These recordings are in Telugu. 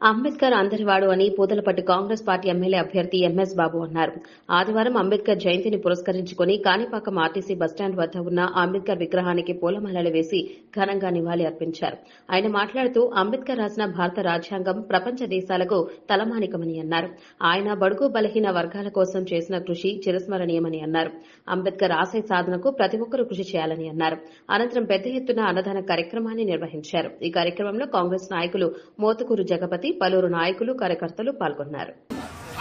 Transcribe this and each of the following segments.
అంబేద్కర్ అందరివాడు అని పూతలపట్టు కాంగ్రెస్ పార్టీ ఎమ్మెల్యే అభ్యర్థి ఎంఎస్ బాబు అన్నారు. ఆదివారం అంబేద్కర్ జయంతిని పురస్కరించుకుని కాణిపాకం ఆర్టీసీ బస్టాండ్ వద్ద ఉన్న అంబేద్కర్ విగ్రహానికి పూలమాలలు వేసి ఘనంగా నివాళి అర్పించారు. ఆయన మాట్లాడుతూ అంబేద్కర్ రాసిన భారత రాజ్యాంగం ప్రపంచ దేశాలకు తలమానికమని అన్నారు. ఆయన బడుగు బలహీన వర్గాల కోసం చేసిన కృషి చిరస్మరణీయమని అన్నారు. అంబేద్కర్ ఆశయ సాధనకు ప్రతి ఒక్కరూ కృషి చేయాలని అన్నారు. అనంతరం పెద్ద ఎత్తున అన్నదాన కార్యక్రమాన్ని నిర్వహించారు. ఈ కార్యక్రమంలో కాంగ్రెస్ నాయకులు మోతుకూరు జగపతి పలువురు నాయకులు కార్యకర్తలు పాల్గొన్నారు.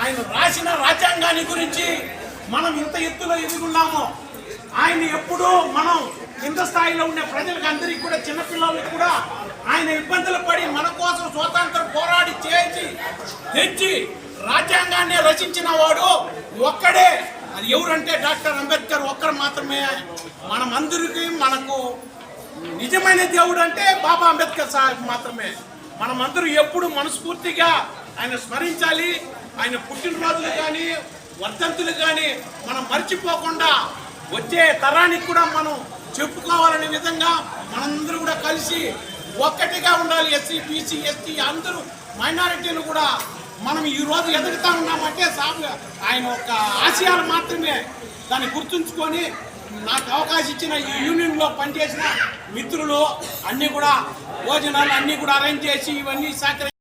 ఆయన రాసిన రాజ్యాంగాన్ని గురించి మనం ఇంత ఎత్తులో ఎదుగున్నామో ఆయన ఎప్పుడూ మనం కింద స్థాయిలో ఉండే ప్రజలకు అందరికీ కూడా చిన్నపిల్లలకు కూడా ఆయన ఇబ్బందులు పడి మన కోసం స్వాతంత్రం పోరాడి చేసి తెచ్చి రాజ్యాంగాన్ని రచించిన వాడు ఒక్కడే. అది ఎవరంటే డాక్టర్ అంబేద్కర్ ఒక్కరు మాత్రమే. మనమందరికీ మనకు నిజమైన దేవుడు అంటే బాబా అంబేద్కర్ సాహెబ్ మాత్రమే. మనమందరూ ఎప్పుడు మనస్ఫూర్తిగా ఆయన స్మరించాలి. ఆయన పుట్టినరోజులు కానీ వర్ధంతులు కానీ మనం మర్చిపోకుండా వచ్చే తరానికి కూడా మనం చెప్పుకోవాలనే విధంగా మనందరూ కూడా కలిసి ఒక్కటిగా ఉండాలి. ఎస్సీ బీసీ ఎస్టీ అందరూ మైనారిటీలు కూడా మనం ఈరోజు ఎదుగుతా ఉన్నామంటే సాగు ఆయన ఒక ఆశయాలు మాత్రమే. దాన్ని గుర్తుంచుకొని నాకు అవకాశం ఇచ్చిన ఈ యూనియన్లో పనిచేసిన మిత్రులు అన్నీ కూడా భోజనాలు అన్నీ కూడా అరేంజ్ చేసి ఇవన్నీ సహకరి